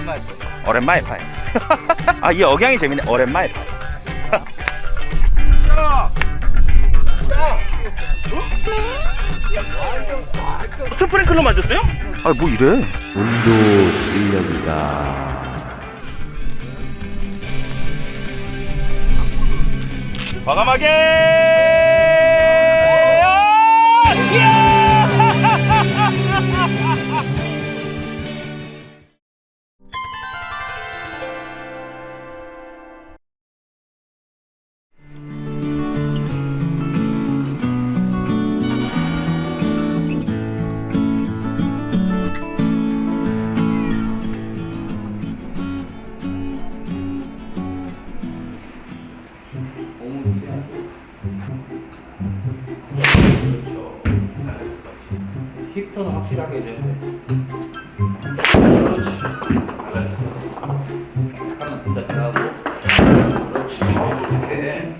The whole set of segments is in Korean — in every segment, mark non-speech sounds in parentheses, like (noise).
오랜만에 보네. 오랜만에 파이. (laughs) 아, 이 억양이 재밌네. 오랜만에 파이. 스프링클러 맞았어요? 아, 뭐 이래? 온도 실력이다. 과감하게! 확실하게 해줘야 돼. 그렇지. 한번 든다 생각하고. 그렇지. 이렇게.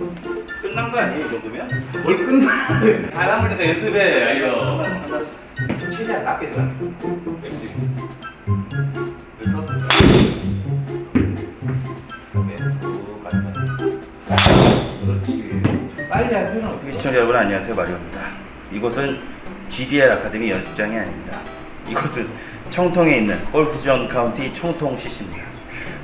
끝난 거 아니에요, 이 정도면? 뭘 끝나? 바람을 때도 연습해. 알려. 끝났어. 최대한 낮게 들어. 역시. 시청자 여러분 안녕하세요 마리오입니다 이곳은 GDR 아카데미 연습장이 아닙니다. 이곳은 청통에 있는 골프존 카운티 청통 CC입니다.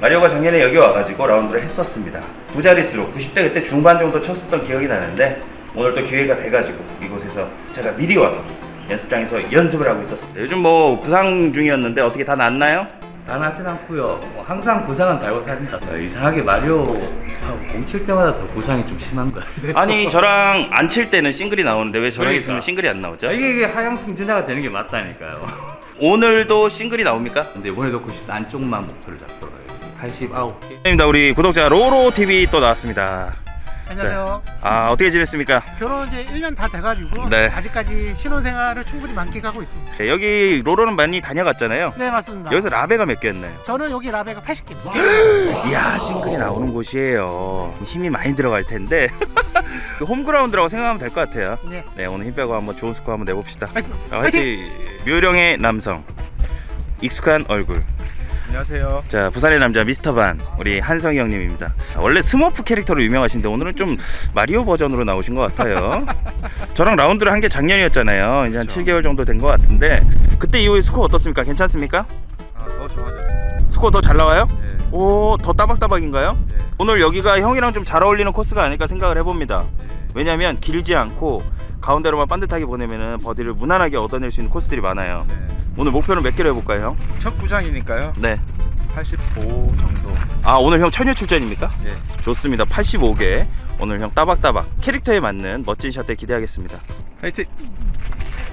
마리오가 작년에 여기 와가지고 라운드를 했었습니다. 두 자릿수로 90대 그때 중반 정도 쳤었던 기억이 나는데 오늘 또 기회가 돼가지고 이곳에서 제가 미리 와서 연습장에서 연습을 하고 있었습니다. 요즘 뭐 부상 중이었는데 어떻게 다 낫나요? 다 낫진 않고요. 뭐 항상 부상은 달고 삽니다. 어, 이상하게 마리오 공칠 때마다 더 부상이 좀 심한 거 같아요. 아니 저랑 안 칠 때는 싱글이 나오는데 왜 저랑 그러니까. 있으면 싱글이 안 나오죠? 이게, 이게 하향 승진자가 되는 게 맞다니까요. (laughs) 오늘도 싱글이 나옵니까? 근데 이번에도 90 안쪽만 목표를 잡도록 해요. 89개. 입니다 우리 구독자 로로 TV 또 나왔습니다. 안녕하세요. 아 어떻게 지냈습니까? 결혼 이제 1년 다 돼가지고 네. 아직까지 신혼생활을 충분히 만끽하고 있습니다. 네, 여기 로로는 많이 다녀갔잖아요. 네 맞습니다. 여기서 라베가 몇 개였나요? 저는 여기 라베가 80개. (gasps) 이야 싱글이 나오는 곳이에요. 힘이 많이 들어갈 텐데 (laughs) 그 홈그라운드라고 생각하면 될 것 같아요. 네. 네 오늘 힘 빼고 한번 좋은 스코어 한번 내봅시다. 화이팅! 자, 화이팅! 묘령의 남성 익숙한 얼굴. 안녕하세요. 자 부산의 남자 미스터 반 우리 한성희 형님입니다. 원래 스머프 캐릭터로 유명하신데 오늘은 좀 마리오 버전으로 나오신 것 같아요. (laughs) 저랑 라운드를 한 게 작년이었잖아요. 이제 한 그렇죠. 7개월 정도 된 것 같은데 그때 이후에 스코어 어떻습니까? 괜찮습니까? 아, 더 좋아졌습니다. 스코어 더 잘 나와요? 예. 오더 따박따박인가요? 예. 오늘 여기가 형이랑 좀 잘 어울리는 코스가 아닐까 생각을 해봅니다. 왜냐면 길지 않고 가운데로만 반듯하게 보내면은 버디를 무난하게 얻어낼 수 있는 코스들이 많아요. 네. 오늘 목표는 몇 개로 해볼까요, 형? 첫 구장이니까요. 네. 85 정도. 아 오늘 형 천여 출전입니까? 예. 좋습니다. 85개. 오늘 형 따박따박 캐릭터에 맞는 멋진 샷들 기대하겠습니다. 화이팅.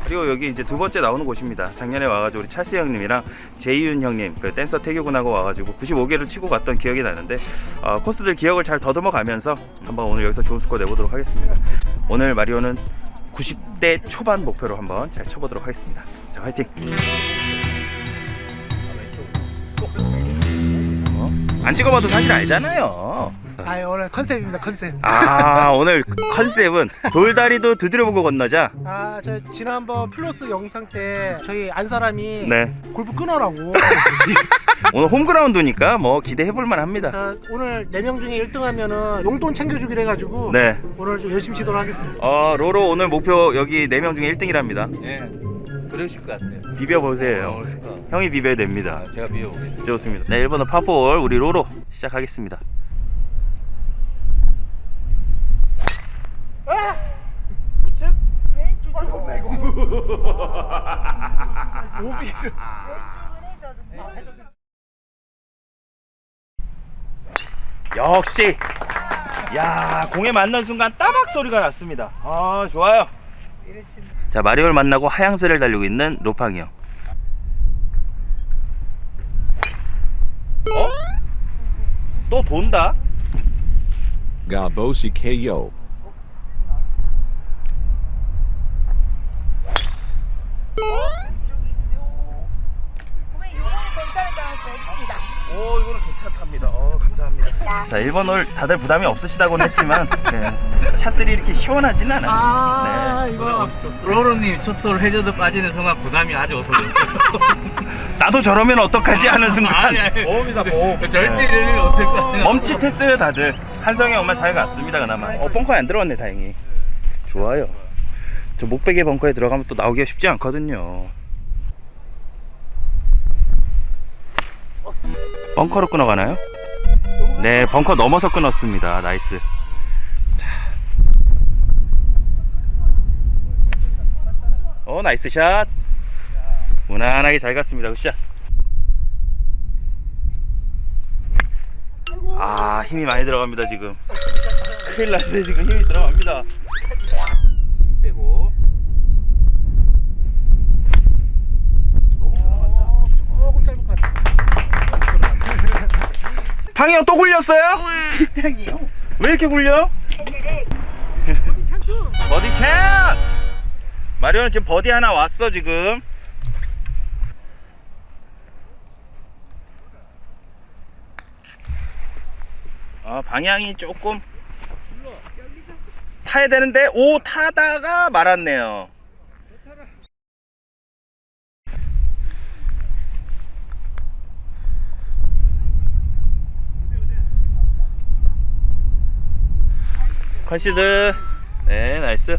그리고 여기 이제 두 번째 나오는 곳입니다. 작년에 와가지고 우리 찰스 형님이랑 제이윤 형님 그 댄서 태교군하고 와가지고 95개를 치고 갔던 기억이 나는데 어, 코스들 기억을 잘 더듬어 가면서 한번 오늘 여기서 좋은 스코어 내보도록 하겠습니다. 오늘 마리오는 90대 초반 목표로 한번 잘 쳐보도록 하겠습니다. 자 화이팅. 어? 안 찍어봐도 사실 알잖아요. 아 오늘 컨셉입니다 컨셉. 아 오늘 컨셉은 돌다리도 두드려보고 건너자. 아 저 지난번 플러스 영상 때 저희 안 사람이 네. 골프 끊어라고. (laughs) 오늘 홈그라운드니까 뭐 기대해볼 만 합니다. 자 오늘 4명 중에 1등하면은 용돈 챙겨주기로 해가지고 네. 오늘 좀 열심히 치도록 하겠습니다. 어 로로 오늘 목표 여기 4명 중에 1등이랍니다. 예. 그러실 것 같아요. 비벼보세요. 어, 그럴 것 형이 비벼야 됩니다. 아, 제가 비워보겠습니다. 좋습니다. 네 1번은 파볼 우리 로로 시작하겠습니다. 우측? 역시 야 공에 맞는 순간 따박 소리가 났습니다. 아 좋아요. 자 마리오를 만나고 하향세를 달리고 있는 로팡이 형. 어? 또 돈다? Garbosi KO거는 괜찮을까요? 오 이거는 괜찮답니다. 어 감사합니다. 자 1번 홀 다들 부담이 없으시다고는 했지만 네, 샷들이 이렇게 시원하지는 않았습니다. 아 네. 이거 로로님 첫돌 해저드 빠지는 순간 부담이 아주 없어졌어요. (laughs) 나도 저러면 어떡하지 하는 순간 아니, 아니. 보험이다 보험. 절대 이럴 일 없을 것 같아요. 멈칫했어요 다들. 한성이 엄마 잘 갔습니다 그나마. 어 벙커에 안 들어왔네 다행히. 좋아요. 저 목베개 벙커에 들어가면 또 나오기가 쉽지 않거든요. 벙커로 끊어가나요? 네, 벙커 넘어서 끊었습니다. 나이스. 자. 어, 나이스 샷. 무난하게 잘 갔습니다. 굿샷. 아, 힘이 많이 들어갑니다, 지금. 큰일 났어요, 지금 힘이 들어갑니다. 빼고. 조금 짧을 것 같습니다. 방이 형 또 굴렸어요? 왜 이렇게 굴려? 버디 찬스. 마리오는 지금 버디 하나 왔어 지금. 아 방향이 조금 타야 되는데 오 타다가 말았네요. 컨시드. 네 나이스.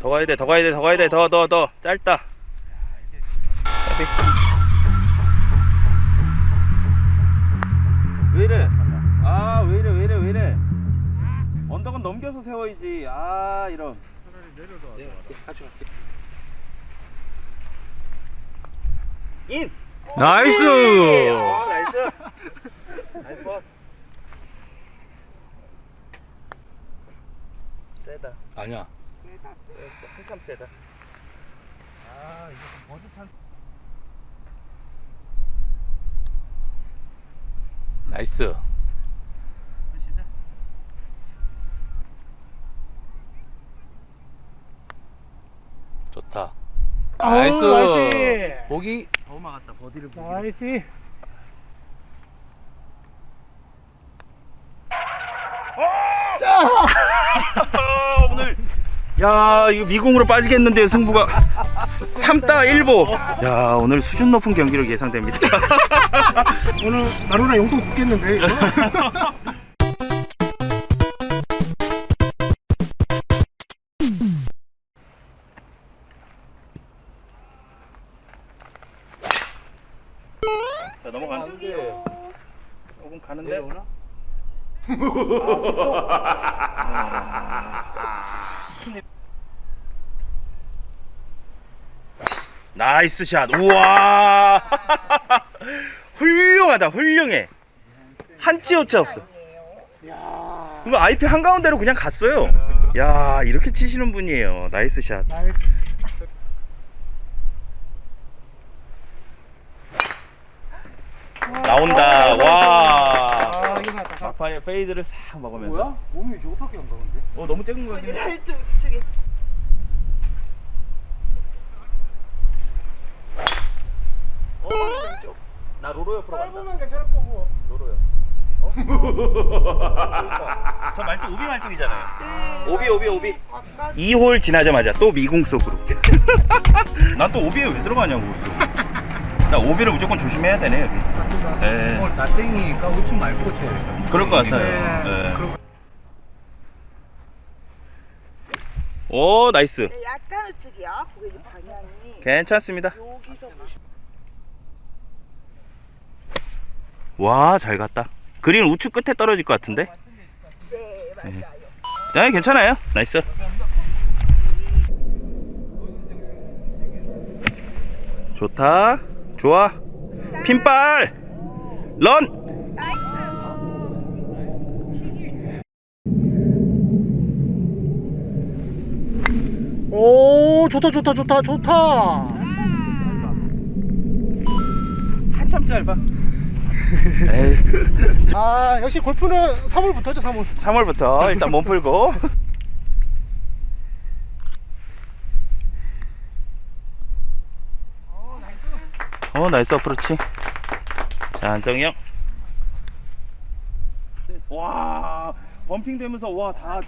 더 가야 돼, 더 가야 돼, 더 가야 돼, 더, 더, 더 짧다. 왜 이래? 아, 왜 이래, 왜 이래, 왜 이래? 언덕은 넘겨서 세워야지. 아, 이런. 인. 나이스. 아, 나이스. 나이스 번. 세다. 아니야. 세다. 한참 세다. 아, 이거 버디 찬. 나이스. 끝이다. 좋다. 아우, 나이스. 보기. 더 막았다. 버디를 보기. 나이스. 아, 오늘 야 이거 미궁으로 빠지겠는데요 승부가 3따 1보 야 오늘 수준 높은 경기로 예상됩니다 오늘 마루나 용돈 붙겠는데 이거? (laughs) 넘어가는데 조금 가는데? 나이스 샷. 우와. (laughs) 훌륭하다 훌륭해. 한치 오차 없어. 이거 IP 한가운데로 그냥 갔어요. 야 이렇게 치시는 분이에요. 나이스 샷. 나이스. 나온다 와 아 이거 막판에 페이드를 싹 먹으면서 뭐야? 몸이 저거밖에 안 가는데? 어 너무 작은 거긴 해 어, 왼쪽. 나 로로 옆으로 간다. 짧으면 괜찮을 거고. 로로요. 어? (laughs) 저 말뚝 오비 말뚝이잖아요. 오비 오비 오비. 2홀 지나자마자 또 미궁 속으로. 난 또 오비에 왜 들어가냐고. 또. 나 오비를 무조건 조심해야 되네 여기. 맞습니다. 네. 나땡이니까 우측 말고 쳐. 그럴 것 같아요. 네. 네. 오 나이스. 네, 약간 우측이요. 고객님 방향이 괜찮습니다. 여기서 보시 와 잘 갔다. 그린 우측 끝에 떨어질 것 같은데. 네, 맞아요. 네 괜찮아요. 나이스. 좋다. 좋아. 핀발. 런. 오 좋다 좋다 좋다 좋다. 한참 짧아. 에이. 아 역시 골프는 3월부터죠 3월. 3월부터 일단 몸 풀고. 어 나이스 어프로치 자 한성이 형. 와 범핑 되면서 와다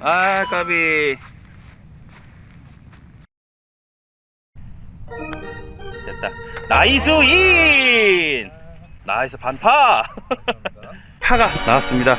아 까비. 됐다. 나이스 인! 나이스 반파! (laughs) 파가 나왔습니다.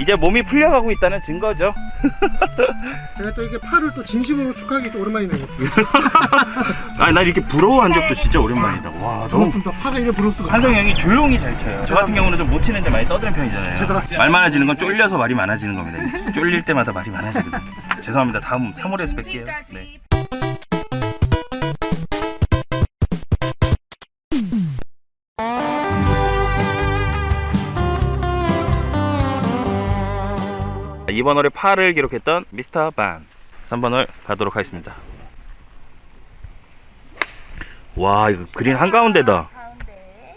이제 몸이 풀려가고 있다는 증거죠 (laughs) 제가 또 이게 팔을 또 진심으로 축하하기 또 오랜만이네요. (laughs) 아니 나 이렇게 부러워한 적도 진짜 오랜만이다 와 너무 부럽습니다. 파가 이래 부러울 수가. 한성 형이 조용히 잘 쳐요 저 같은 경우는 좀 못 치는데 많이 떠드는 편이잖아요 죄송합니다. 말 많아지는 건 쫄려서 말이 많아지는 겁니다 쫄릴 때마다 말이 많아지거든요 죄송합니다 다음 3월에서 뵐게요 네. 이번 홀에 8을 기록했던 미스터 반. 3번 홀 가도록 하겠습니다. 와 이거 그린 한가운데다. 가운데.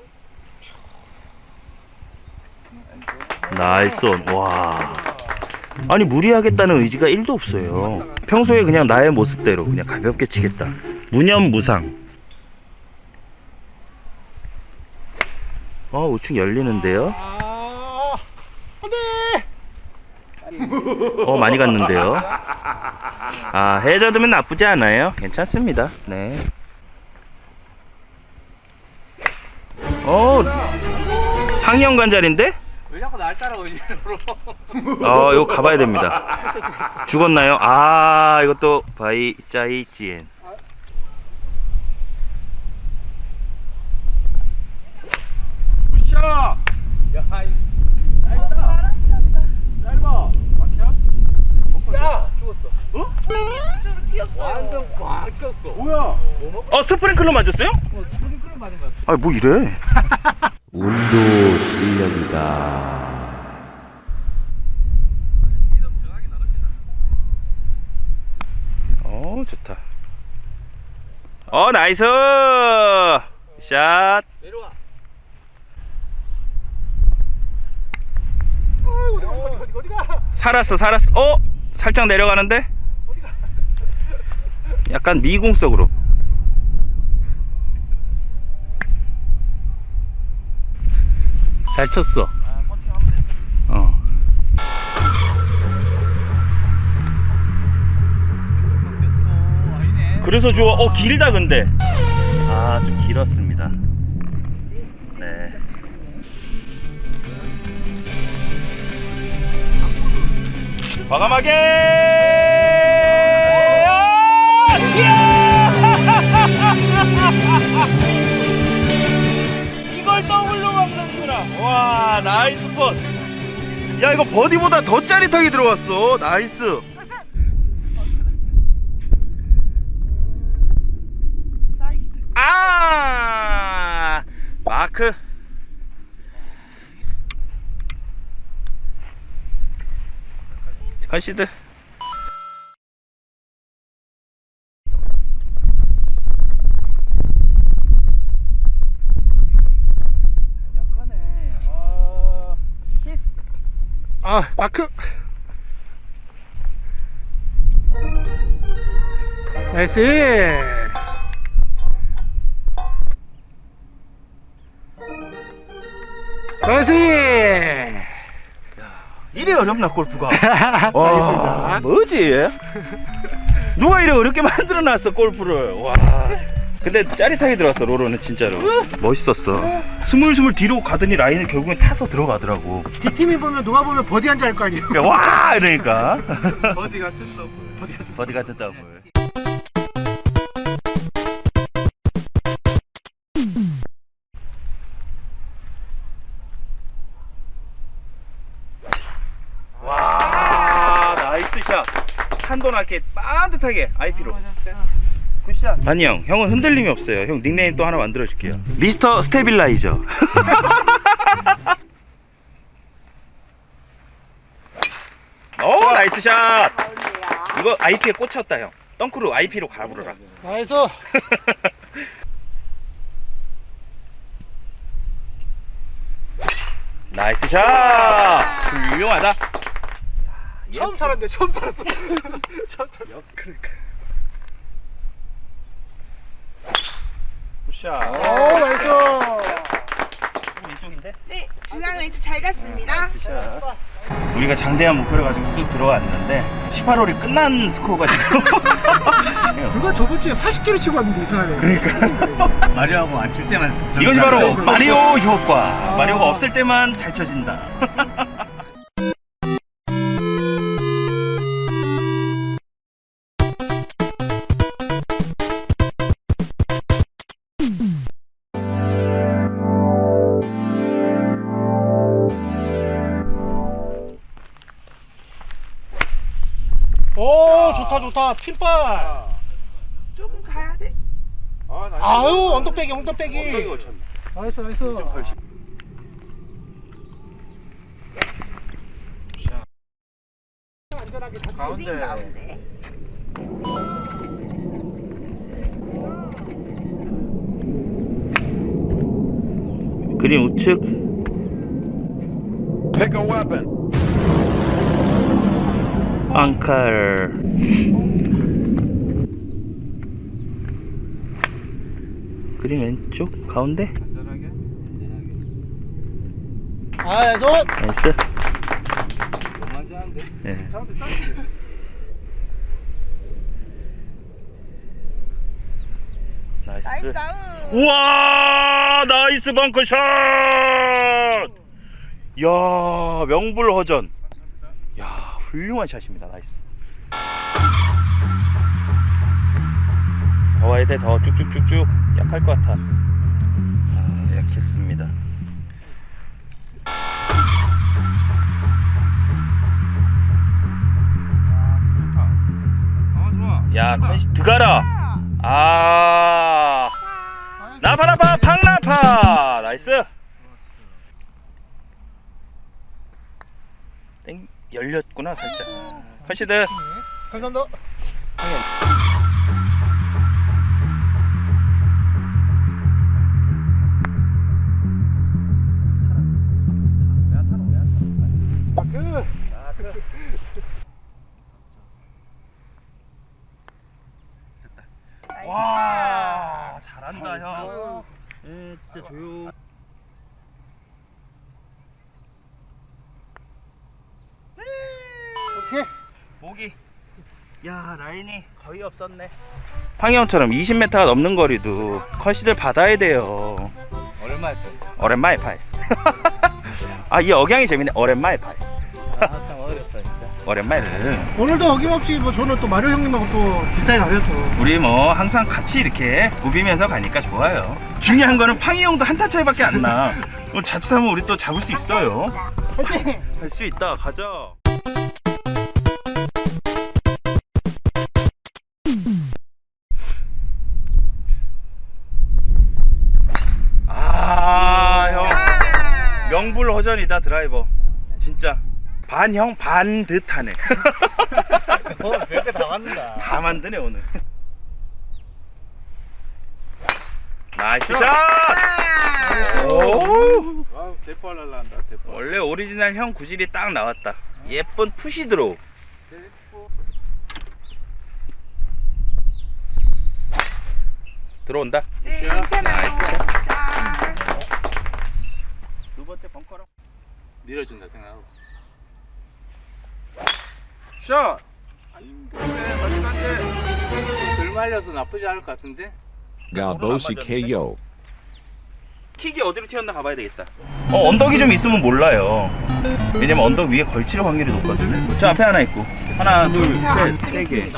나이스 온. 와. 아니 무리하겠다는 의지가 1도 없어요. 평소에 그냥 나의 모습대로 그냥 가볍게 치겠다. 무념무상. 어 우측 열리는데요? 아, 안돼. 어 많이 갔는데요 아 해저드면 나쁘지 않아요 괜찮습니다 네 어, 항영 관절인데? 왜 자꾸 날 따라오지? 어, 이거 가봐야 됩니다. 죽었나요? 아, 이것도 바이 짜이 지엔. 굿샷! 야, 이 짧다. 짧아. 막혀? 야, 죽었어. 어? 왼쪽으로 튀었어요. 완전 꽉 튀었어. 뭐야? 어, 스프링클러 맞았어요? 어, 스프링클러 맞은 거 같아. 아, 뭐 이래? (laughs) 운도 실력이다. 어, 좋다. 어, 나이스! 샷! 내려와. 어디가? 살았어, 살았어. 어? 살짝 내려가는데? 약간 미궁석으로. 잘 쳤어. 어. 그래서 좋아. 어, 길다, 근데. 아, 좀 길었습니다. 네. 과감하게! 아! 나이스 펀. 야, 이거 버디보다 더 짜릿하게 들어왔어. 나이스. 아! 마크. 컨시드. 약하네. 아, 키스. 아 마크. 나이스. 나이스. 이래 어렵나 골프가? (laughs) 와, 뭐지? 누가 이래 어렵게 (laughs) 만들어 놨어 골프를? 와. 근데 짜릿하게 들어왔어 로로는 진짜로. 멋있었어. 스물스물 뒤로 가더니 라인을 결국엔 타서 들어가더라고. 뒷팀이 보면 누가 보면 버디 한자 할거 아니에요. 그러니까 와! 이러니까. (laughs) 버디 같은 더블. 버디 같은 더블. 샷. 한도 낮게. 반듯하게 IP로. 아니 형, 형은 흔들림이 없어요. 형 닉네임 또 하나 만들어 줄게요. 미스터 스테빌라이저. 오 (laughs) 나이스 샷. 이거 IP에 꽂혔다 형. 덩크로 IP로 가부르라. 나이스. (laughs) 나이스 샷. 훌륭하다. 처음 살았네. 처음 살았어. (laughs) 처음 살았어. 굿샷. 오 나이스. 왼쪽인데? 네, 중앙 왼쪽 잘 갔습니다. 우리가 장대한 목표를 가지고 쑥 들어왔는데 18홀이 끝난 스코어가 지금 (laughs) 누가 저번 주에 80kg 치고 왔는데 이상하네. 그러니까. 마리오하고 안 칠 때만 이것이 바로 마리오 효과 마리오가 없을 때만 잘 쳐진다 핀발. 조금 가야 돼. 아유 언덕배기 언덕배기. 걸쳤네 나이스 나이스. 안전하게 가운데. 그린 우측 앙칼 그린 왼쪽 가운데? 아 나이스. 나이스 네. 나이스. 나이스 아웃. 우와 나이스 벙커샷! 야 명불허전. 야 훌륭한 샷입니다. 나이스 더 와야 돼 더 쭉쭉쭉쭉 약할 것 같아. 아 약했습니다. 야 컨시 드가라! 아. 나파나파 팡나파! 나이스! 땡 열렸구나 살짝. 컨시드. 감사합니다. 라인이 거의 없었네 팡이 형처럼 20m가 넘는 거리도 컨시드를 받아야 돼요 얼마 했어? 오랜만에 파이 (laughs) 아이 억양이 재밌네 오랜만에 파이 아, 참 어렵다 진짜. 오랜만에 오늘도 어김없이 뭐 저는 또 마rio 형님하고 또 비싸게 가요 또. 우리 뭐 항상 같이 이렇게 우비면서 가니까 좋아요. 중요한 거는 팡이 형도 한타 차이밖에 안 나. 어, (laughs) 자칫하면 우리 또 잡을 수 있어요. 화이팅. 할 수 있다. 가자. 명불허전이다 드라이버. 진짜 반형 반 듯하네. (laughs) 어, 별게 다 맞는다. 다 만드네 오늘. 나이스 샷! 아. 오! 아, 대포 날라간다. 대포. 원래 오리지널 형 구질이 딱 나왔다. 예쁜 푸시 드로우. 들어온다. 네, 괜찮아요. 나이스 샷. 샷. 밀어준다 생각하고. 샷. 네, 맞긴 한데. 덜 말려서 나쁘지 않을 것 같은데. Galbosi KO. 킥이 어디로 튀었나 가봐야 되겠다. 어 언덕이 좀 있으면 몰라요. 왜냐면 언덕 위에 걸칠 확률이 높거든요. 저 앞에 하나 있고 하나 둘셋세 개.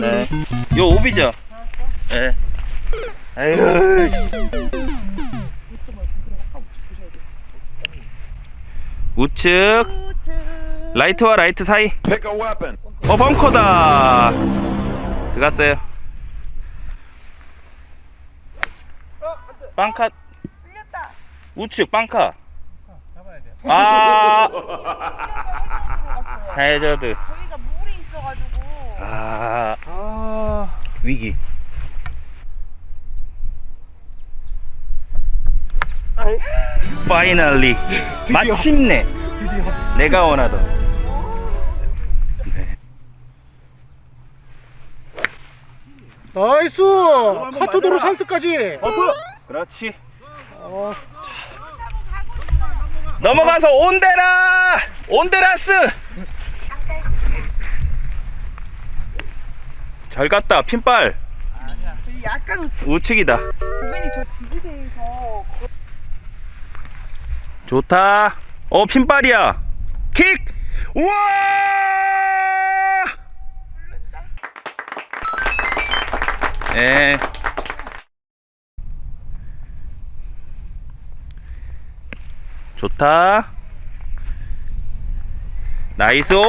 네. 요 오비죠. 네. 에휴. 우측. 라이트와 라이트 사이. Pick a weapon. 어 벙커다. 들어갔어요. 빵카. 우측 빵카. 아. 해저드. 아, 위기. 파이널리 마침내 내가 원하던. 나이스! 카트도로 산스까지. 어프 그렇지. 어, 넘어가서 온데라! 온데라스! 잘 갔다 핀발 약간 우측. 우측이다 고객님 저 지지대에서 좋다. 어 핀발이야. 킥! 우와! 예. 좋다. 나이스 온!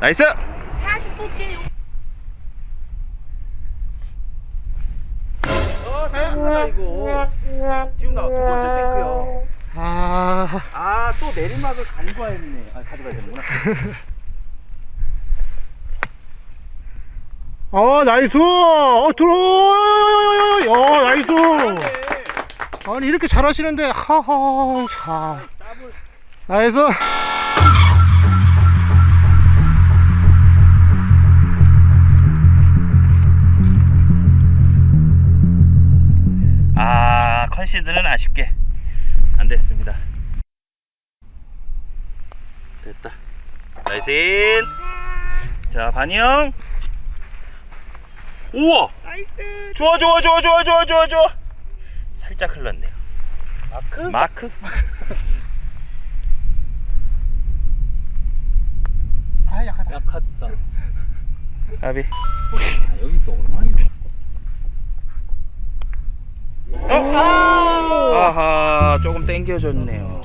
나이스! 40분께 이거. 지금 나 두 번째 탱크요. 아. 아, 또 내리막을 간과했네. 아, 가져가야 되는구나. 어, 나이스! 어 들어! 어 나이스! 아니 이렇게 잘하시는데 하하 자. 나이스 컨시드는 아쉽게 안 됐습니다. 됐다. 나이스 자 반영 우와! 나이스. 좋아 좋아 좋아 좋아 좋아 좋아 좋아. 살짝 흘렀네요. 마크? 마크? 아 약하다. 약하다. 아비. 아, 여기 또 오르막이네. 어? 아하 조금 땡겨졌네요